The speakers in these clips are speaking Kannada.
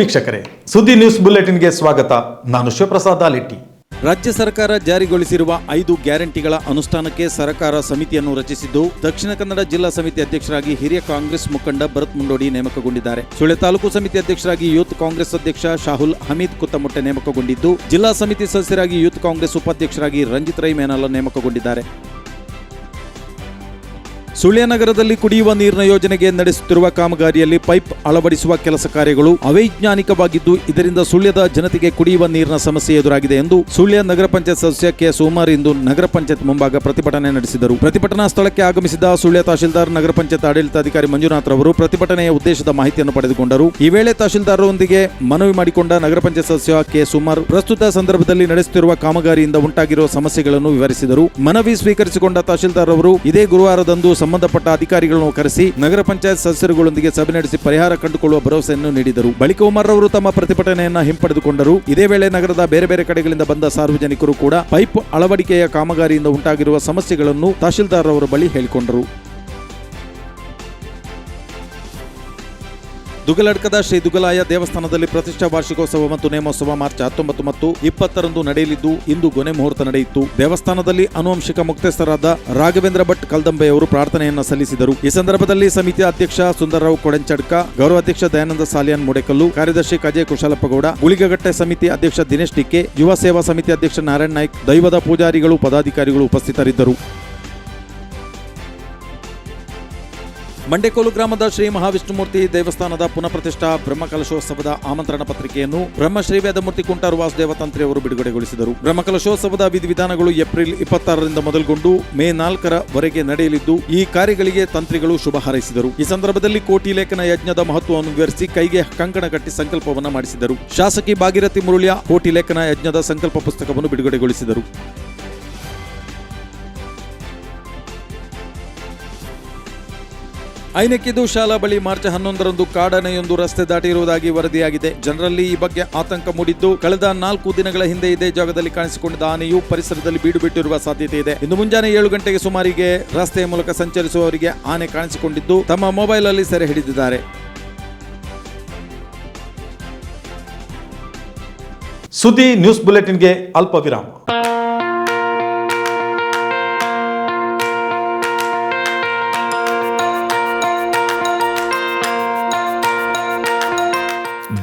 ವೀಕ್ಷಕರೇ, ಸುದ್ದಿ ನ್ಯೂಸ್ ಬುಲೆಟಿನ್ಗೆ ಸ್ವಾಗತ. ನಾನು ಶಿವಪ್ರಸಾದ್ ಲೆಟ್ಟಿ ರಾಜ್ಯ ಸರ್ಕಾರ ಜಾರಿಗೊಳಿಸಿರುವ ಐದು ಗ್ಯಾರಂಟಿಗಳ ಅನುಷ್ಠಾನಕ್ಕೆ ಸರ್ಕಾರ ಸಮಿತಿಯನ್ನು ರಚಿಸಿದ್ದು, ದಕ್ಷಿಣ ಕನ್ನಡ ಜಿಲ್ಲಾ ಸಮಿತಿ ಅಧ್ಯಕ್ಷರಾಗಿ ಹಿರಿಯ ಕಾಂಗ್ರೆಸ್ ಮುಖಂಡ ಭರತ್ ಮುಂಡೋಡಿ ನೇಮಕಗೊಂಡಿದ್ದಾರೆ. ಸುಳೆ ತಾಲೂಕು ಸಮಿತಿ ಅಧ್ಯಕ್ಷರಾಗಿ ಯೂತ್ ಕಾಂಗ್ರೆಸ್ ಅಧ್ಯಕ್ಷ ಶಾಹುಲ್ ಹಮೀದ್ ಕುತ್ತಮೊಟ್ಟೆ ನೇಮಕಗೊಂಡಿದ್ದು, ಜಿಲ್ಲಾ ಸಮಿತಿ ಸದಸ್ಯರಾಗಿ ಯೂತ್ ಕಾಂಗ್ರೆಸ್ ಉಪಾಧ್ಯಕ್ಷರಾಗಿ ರಂಜಿತ್ ರೈ ಮೇನಲ್ಲ ನೇಮಕಗೊಂಡಿದ್ದಾರೆ. ಸುಳ್ಯ ನಗರದಲ್ಲಿ ಕುಡಿಯುವ ನೀರಿನ ಯೋಜನೆಗೆ ನಡೆಸುತ್ತಿರುವ ಕಾಮಗಾರಿಯಲ್ಲಿ ಪೈಪ್ ಅಳವಡಿಸುವ ಕೆಲಸ ಕಾರ್ಯಗಳು ಅವೈಜ್ಞಾನಿಕವಾಗಿದ್ದು, ಇದರಿಂದ ಸುಳ್ಯದ ಜನತೆಗೆ ಕುಡಿಯುವ ನೀರಿನ ಸಮಸ್ಯೆ ಎದುರಾಗಿದೆ ಎಂದು ಸುಳ್ಯ ನಗರ ಪಂಚಾಯತ್ ಸದಸ್ಯ ಕೆ. ಸೋಮಾರ್ ಇಂದು ನಗರ ಪಂಚಾಯತ್ ಮುಂಭಾಗ ಪ್ರತಿಭಟನೆ ನಡೆಸಿದರು. ಪ್ರತಿಭಟನಾ ಸ್ಥಳಕ್ಕೆ ಆಗಮಿಸಿದ ಸುಳ್ಯ ತಹಶೀಲ್ದಾರ್, ನಗರ ಪಂಚಾಯತ್ ಆಡಳಿತಾಧಿಕಾರಿ ಮಂಜುನಾಥ್ ರವರು ಪ್ರತಿಭಟನೆಯ ಉದ್ದೇಶದ ಮಾಹಿತಿಯನ್ನು ಪಡೆದುಕೊಂಡರು. ಈ ವೇಳೆ ತಹಶೀಲ್ದಾರರೊಂದಿಗೆ ಮನವಿ ಮಾಡಿಕೊಂಡ ನಗರ ಪಂಚಾಯತ್ ಸದಸ್ಯ ಕೆ. ಸುಮಾರ್ ಪ್ರಸ್ತುತ ಸಂದರ್ಭದಲ್ಲಿ ನಡೆಸುತ್ತಿರುವ ಕಾಮಗಾರಿಯಿಂದ ಉಂಟಾಗಿರುವ ಸಮಸ್ಯೆಗಳನ್ನು ವಿವರಿಸಿದರು. ಮನವಿ ಸ್ವೀಕರಿಸಿಕೊಂಡ ತಹಶೀಲ್ದಾರ್ ಅವರು ಇದೇ ಗುರುವಾರದಂದು ಸಂಬಂಧಪಟ್ಟ ಅಧಿಕಾರಿಗಳನ್ನು ಕರೆಸಿ ನಗರ ಪಂಚಾಯತ್ ಸದಸ್ಯರುಗಳೊಂದಿಗೆ ಸಭೆ ನಡೆಸಿ ಪರಿಹಾರ ಕಂಡುಕೊಳ್ಳುವ ಭರವಸೆಯನ್ನು ನೀಡಿದರು. ಬಳಿಕ ಉಮರ್ ಅವರು ತಮ್ಮ ಪ್ರತಿಭಟನೆಯನ್ನ ಹಿಂಪಡೆದುಕೊಂಡರು. ಇದೇ ವೇಳೆ ನಗರದ ಬೇರೆ ಬೇರೆ ಕಡೆಗಳಿಂದ ಬಂದ ಸಾರ್ವಜನಿಕರು ಕೂಡ ಪೈಪ್ ಅಳವಡಿಕೆಯ ಕಾಮಗಾರಿಯಿಂದ ಉಂಟಾಗಿರುವ ಸಮಸ್ಯೆಗಳನ್ನು ತಹಶೀಲ್ದಾರ್ ಅವರ ಬಳಿ ಹೇಳಿಕೊಂಡರು. ದುಗಲಡ್ಕದ ಶ್ರೀ ದುಗಲಾಯ ದೇವಸ್ಥಾನದಲ್ಲಿ ಪ್ರತಿಷ್ಠಾ ವಾರ್ಷಿಕೋತ್ಸವ ಮತ್ತು ನೇಮೋತ್ಸವ ಮಾರ್ಚ್ ಹತ್ತೊಂಬತ್ತು ಮತ್ತು ಇಪ್ಪತ್ತರಂದು ನಡೆಯಲಿದ್ದು, ಇಂದು ಗೊನೆ ಮುಹೂರ್ತ ನಡೆಯಿತು. ದೇವಸ್ಥಾನದಲ್ಲಿ ಅನುವಂಶಿಕ ಮುಕ್ತಸ್ಥರಾದ ರಾಘವೇಂದ್ರ ಭಟ್ ಕಲ್ದಂಬೆಯವರು ಪ್ರಾರ್ಥನೆಯನ್ನು ಸಲ್ಲಿಸಿದರು. ಈ ಸಂದರ್ಭದಲ್ಲಿ ಸಮಿತಿ ಅಧ್ಯಕ್ಷ ಸುಂದರರಾವ್ ಕೊಡೆಂಚಡ್ಕ ಗೌರವಾಧ್ಯಕ್ಷ ದಯಾನಂದ ಸಾಲಿಯಾನ್ ಮುಡೆಕಲ್ಲು, ಕಾರ್ಯದರ್ಶಿ ಕಜೆ ಕುಶಾಲಪ್ಪಗೌಡ ಗುಳಿಗಗಟ್ಟೆ ಸಮಿತಿ ಅಧ್ಯಕ್ಷ ದಿನೇಶ್ ಟಿಕ್ಕೆ ಯುವ ಸೇವಾ ಸಮಿತಿ ಅಧ್ಯಕ್ಷ ನಾರಾಯಣ್ ನಾಯ್ಕ್, ದೈವದ ಪೂಜಾರಿಗಳು, ಪದಾಧಿಕಾರಿಗಳು ಉಪಸ್ಥಿತರಿದ್ದರು. ಮಂಡೆಕೋಲು ಗ್ರಾಮದ ಶ್ರೀ ಮಹಾವಿಷ್ಣುಮೂರ್ತಿ ದೇವಸ್ಥಾನದ ಪುನಃಪ್ರತಿಷ್ಠಾ ಬ್ರಹ್ಮಕಲಶೋತ್ಸವದ ಆಮಂತ್ರಣ ಪತ್ರಿಕೆಯನ್ನು ಬ್ರಹ್ಮಶ್ರೀ ವೇದಮೂರ್ತಿ ಕುಂಟಾರು ವಾಸುದೇವ ತಂತ್ರಿ ಅವರು ಬಿಡುಗಡೆಗೊಳಿಸಿದರು. ಬ್ರಹ್ಮಕಲಶೋತ್ಸವದ ವಿಧಿವಿಧಾನಗಳು ಏಪ್ರಿಲ್ ಇಪ್ಪತ್ತಾರರಿಂದ ಮೊದಲುಗೊಂಡು ಮೇ ನಾಲ್ಕರವರೆಗೆ ನಡೆಯಲಿದ್ದು, ಈ ಕಾರ್ಯಗಳಿಗೆ ತಂತ್ರಿಗಳು ಶುಭ ಹಾರೈಸಿದರು. ಈ ಸಂದರ್ಭದಲ್ಲಿ ಕೋಟಿ ಲೇಖನ ಯಜ್ಞದ ಮಹತ್ವವನ್ನು ವಿವರಿಸಿ ಕೈಗೆ ಕಂಕಣ ಕಟ್ಟಿ ಸಂಕಲ್ಪವನ್ನು ಮಾಡಿಸಿದರು. ಶಾಸಕಿ ಭಾಗೀರಥಿ ಮುರುಳಿಯ ಕೋಟಿ ಲೇಖನ ಯಜ್ಞದ ಸಂಕಲ್ಪ ಪುಸ್ತಕವನ್ನು ಬಿಡುಗಡೆಗೊಳಿಸಿದರು. ಐನಕ್ಕಿದು ಶಾಲಾ ಬಳಿ ಮಾರ್ಚ್ ಹನ್ನೊಂದರಂದು ಕಾಡನೆಯೊಂದು ರಸ್ತೆ ದಾಟಿರುವುದಾಗಿ ವರದಿಯಾಗಿದೆ. ಜನರಲ್ಲಿ ಈ ಬಗ್ಗೆ ಆತಂಕ ಮೂಡಿದ್ದು, ಕಳೆದ ನಾಲ್ಕು ದಿನಗಳ ಹಿಂದೆ ಇದೇ ಜಾಗದಲ್ಲಿ ಕಾಣಿಸಿಕೊಂಡಿದ್ದ ಆನೆಯು ಪರಿಸರದಲ್ಲಿ ಬೀಡು ಬಿಟ್ಟಿರುವ ಸಾಧ್ಯತೆ ಇದೆ. ಇಂದು ಮುಂಜಾನೆ ಏಳು ಗಂಟೆಗೆ ಸುಮಾರಿಗೆ ರಸ್ತೆಯ ಮೂಲಕ ಸಂಚರಿಸುವವರಿಗೆ ಆನೆ ಕಾಣಿಸಿಕೊಂಡಿದ್ದು, ತಮ್ಮ ಮೊಬೈಲ್ ಅಲ್ಲಿ ಸೆರೆ ಹಿಡಿದಿದ್ದಾರೆ. ಸುದ್ದಿ ನ್ಯೂಸ್ ಬುಲೆಟಿನ್ಗೆ ಅಲ್ಪ ವಿರಾಮ.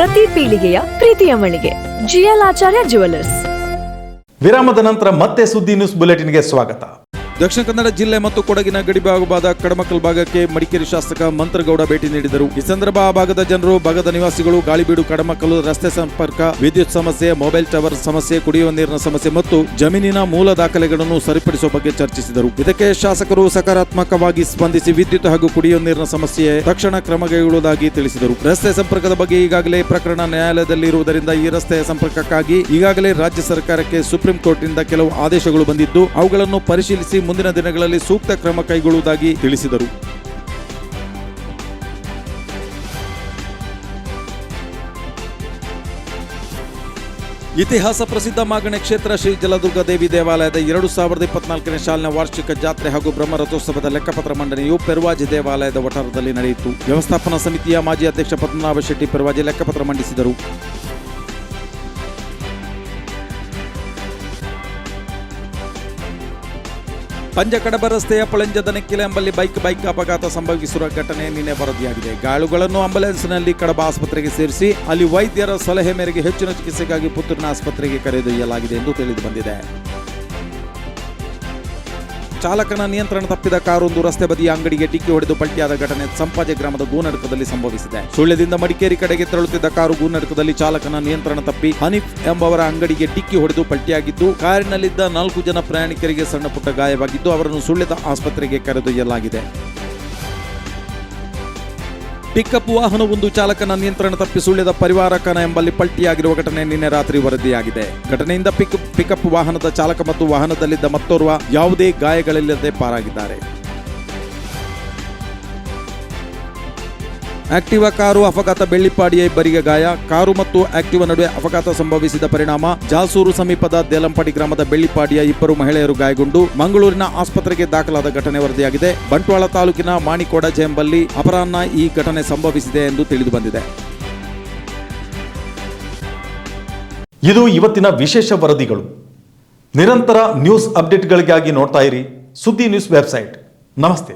ಪ್ರತಿ ಪೀಳಿಗೆಯ ಪ್ರೀತಿಯ ಮಳಿಗೆ. ಜಿಎಲ್ ಆಚಾರ್ಯ ಜುವೆಲ್ಲರ್ಸ್ ವಿರಾಮದ ನಂತರ ಮತ್ತೆ ಸುದ್ದಿ ನ್ಯೂಸ್ ಬುಲೆಟಿನ್ಗೆ ಸ್ವಾಗತ. ದಕ್ಷಿಣ ಕನ್ನಡ ಜಿಲ್ಲೆ ಮತ್ತು ಕೊಡಗಿನ ಗಡಿ ಭಾಗವಾದ ಕಡಮಕಲ್ ಭಾಗಕ್ಕೆ ಮಡಿಕೇರಿ ಶಾಸಕ ಮಂತ್ರಗೌಡ ಭೇಟಿ ನೀಡಿದರು. ಈ ಸಂದರ್ಭ ಆ ಭಾಗದ ಜನರು, ಭಾಗದ ನಿವಾಸಿಗಳು, ಗಾಳಿಬೀಡು ಕಡಮಕಲ್ಲು ರಸ್ತೆ ಸಂಪರ್ಕ, ವಿದ್ಯುತ್ ಸಮಸ್ಯೆ, ಮೊಬೈಲ್ ಟವರ್ ಸಮಸ್ಯೆ, ಕುಡಿಯುವ ನೀರಿನ ಸಮಸ್ಯೆ ಮತ್ತು ಜಮೀನಿನ ಮೂಲ ದಾಖಲೆಗಳನ್ನು ಸರಿಪಡಿಸುವ ಬಗ್ಗೆ ಚರ್ಚಿಸಿದರು. ಇದಕ್ಕೆ ಶಾಸಕರು ಸಕಾರಾತ್ಮಕವಾಗಿ ಸ್ಪಂದಿಸಿ ವಿದ್ಯುತ್ ಹಾಗೂ ಕುಡಿಯುವ ನೀರಿನ ಸಮಸ್ಯೆ ತಕ್ಷಣ ಕ್ರಮ ಕೈಗೊಳ್ಳುವುದಾಗಿ ತಿಳಿಸಿದರು. ರಸ್ತೆ ಸಂಪರ್ಕದ ಬಗ್ಗೆ ಈಗಾಗಲೇ ಪ್ರಕರಣ ನ್ಯಾಯಾಲಯದಲ್ಲಿ ಇರುವುದರಿಂದ ಈ ರಸ್ತೆಯ ಸಂಪರ್ಕಕ್ಕಾಗಿ ಈಗಾಗಲೇ ರಾಜ್ಯ ಸರ್ಕಾರಕ್ಕೆ ಸುಪ್ರೀಂ ಕೋರ್ಟ್ನಿಂದ ಕೆಲವು ಆದೇಶಗಳು ಬಂದಿದ್ದು, ಅವುಗಳನ್ನು ಪರಿಶೀಲಿಸಿ ಮುಂದಿನ ದಿನಗಳಲ್ಲಿ ಸೂಕ್ತ ಕ್ರಮ ಕೈಗೊಳ್ಳುವುದಾಗಿ ತಿಳಿಸಿದರು. ಇತಿಹಾಸ ಪ್ರಸಿದ್ಧ ಮಾಗಣೆ ಕ್ಷೇತ್ರ ಶ್ರೀ ಜಲದುರ್ಗ ದೇವಿ ದೇವಾಲಯದ ಎರಡು ಸಾವಿರದ ಇಪ್ಪತ್ನಾಲ್ಕನೇ ಸಾಲಿನ ವಾರ್ಷಿಕ ಜಾತ್ರೆ ಹಾಗೂ ಬ್ರಹ್ಮರಥೋತ್ಸವದ ಲೆಕ್ಕಪತ್ರ ಮಂಡನೆಯು ಪೆರ್ವಾಜಿ ದೇವಾಲಯದ ವಠಾರದಲ್ಲಿ ನಡೆಯಿತು. ವ್ಯವಸ್ಥಾಪನಾ ಸಮಿತಿಯ ಮಾಜಿ ಅಧ್ಯಕ್ಷ ಪದ್ಮನಾಭ ಶೆಟ್ಟಿ ಪೆರ್ವಾಜಿ ಲೆಕ್ಕಪತ್ರ ಮಂಡಿಸಿದರು. ಪಂಜಕಡಬ ರಸ್ತೆಯ ಪಳಂಜದ ನೆಕ್ಕಿಲೆ ಎಂಬಲ್ಲಿ ಬೈಕ್ ಬೈಕ್ ಅಪಘಾತ ಸಂಭವಿಸಿರುವ ಘಟನೆ ನಿನ್ನೆ ವರದಿಯಾಗಿದೆ. ಗಾಯಾಳುಗಳನ್ನು ಆಂಬುಲೆನ್ಸ್ನಲ್ಲಿ ಕಡಬ ಆಸ್ಪತ್ರೆಗೆ ಸೇರಿಸಿ ಅಲ್ಲಿ ವೈದ್ಯರ ಸಲಹೆ ಮೇರೆಗೆ ಹೆಚ್ಚಿನ ಚಿಕಿತ್ಸೆಗಾಗಿ ಪುತ್ತೂರಿನ ಆಸ್ಪತ್ರೆಗೆ ಕರೆದೊಯ್ಯಲಾಗಿದೆ ಎಂದು ತಿಳಿದು ಬಂದಿದೆ. ಚಾಲಕನ ನಿಯಂತ್ರಣ ತಪ್ಪಿದ ಕಾರೊಂದು ರಸ್ತೆ ಬದಿಯ ಅಂಗಡಿಗೆ ಡಿಕ್ಕಿ ಹೊಡೆದು ಪಲ್ಟಿಯಾದ ಘಟನೆ ಸಂಪಾಜೆ ಗ್ರಾಮದ ಗೂನಡಕದಲ್ಲಿ ಸಂಭವಿಸಿದೆ. ಸುಳ್ಯದಿಂದ ಮಡಿಕೇರಿ ಕಡೆಗೆ ತೆರಳುತ್ತಿದ್ದ ಕಾರು ಗೂನಡಕದಲ್ಲಿ ಚಾಲಕನ ನಿಯಂತ್ರಣ ತಪ್ಪಿ ಹನೀಫ್ ಎಂಬವರ ಅಂಗಡಿಗೆ ಡಿಕ್ಕಿ ಹೊಡೆದು ಪಲ್ಟಿಯಾಗಿದ್ದು, ಕಾರಿನಲ್ಲಿದ್ದ ನಾಲ್ಕು ಜನ ಪ್ರಯಾಣಿಕರಿಗೆ ಸಣ್ಣ ಪುಟ್ಟ ಗಾಯವಾಗಿದ್ದು, ಅವರನ್ನು ಸುಳ್ಯದ ಆಸ್ಪತ್ರೆಗೆ ಕರೆದೊಯ್ಯಲಾಗಿದೆ. ಪಿಕಪ್ ವಾಹನವೊಂದು ಚಾಲಕನ ನಿಯಂತ್ರಣ ತಪ್ಪಿ ಸುಳ್ಯದ ಪರಿವಾರಕನ ಎಂಬಲ್ಲಿ ಪಲ್ಟಿಯಾಗಿರುವ ಘಟನೆ ನಿನ್ನೆ ರಾತ್ರಿ ವರದಿಯಾಗಿದೆ. ಘಟನೆಯಿಂದ ಪಿಕ್, ಪಿಕಪ್ ವಾಹನದ ಚಾಲಕ ಮತ್ತು ವಾಹನದಲ್ಲಿದ್ದ ಮತ್ತೋರ್ವ ಯಾವುದೇ ಗಾಯಗಳಿಲ್ಲದೆ ಪಾರಾಗಿದ್ದಾರೆ. ಆಕ್ಟಿವಾ ಕಾರು ಅಪಘಾತ ಬೆಳ್ಳಿಪಾಡಿಯ ಇಬ್ಬರಿಗೆ ಗಾಯ. ಕಾರು ಮತ್ತು ಆಕ್ಟಿವಾ ನಡುವೆ ಅಪಘಾತ ಸಂಭವಿಸಿದ ಪರಿಣಾಮ. ಜಾಸೂರು ಸಮೀಪದ ದೇಲಂಪಾಡಿ ಗ್ರಾಮದ ಬೆಳ್ಳಿಪಾಡಿಯ ಇಬ್ಬರು ಮಹಿಳೆಯರು ಗಾಯಗೊಂಡು ಮಂಗಳೂರಿನ ಆಸ್ಪತ್ರೆಗೆ ದಾಖಲಾದ ಘಟನೆ ವರದಿಯಾಗಿದೆ. ಬಂಟ್ವಾಳ ತಾಲೂಕಿನ ಮಾಣಿಕೋಡ ಜೆಂಬಲ್ಲಿ ಅಪರಾಹ್ನ ಈ ಘಟನೆ ಸಂಭವಿಸಿದೆ ಎಂದು ತಿಳಿದು ಬಂದಿದೆ. ಇದು ಇವತ್ತಿನ ವಿಶೇಷ ವರದಿಗಳು. ನಿರಂತರ ನ್ಯೂಸ್ ಅಪ್ಡೇಟ್ಗಳಿಗಾಗಿ ನೋಡ್ತಾ ಇರಿ ಸುದ್ದಿ ನ್ಯೂಸ್ ವೆಬ್ಸೈಟ್. ನಮಸ್ತೆ.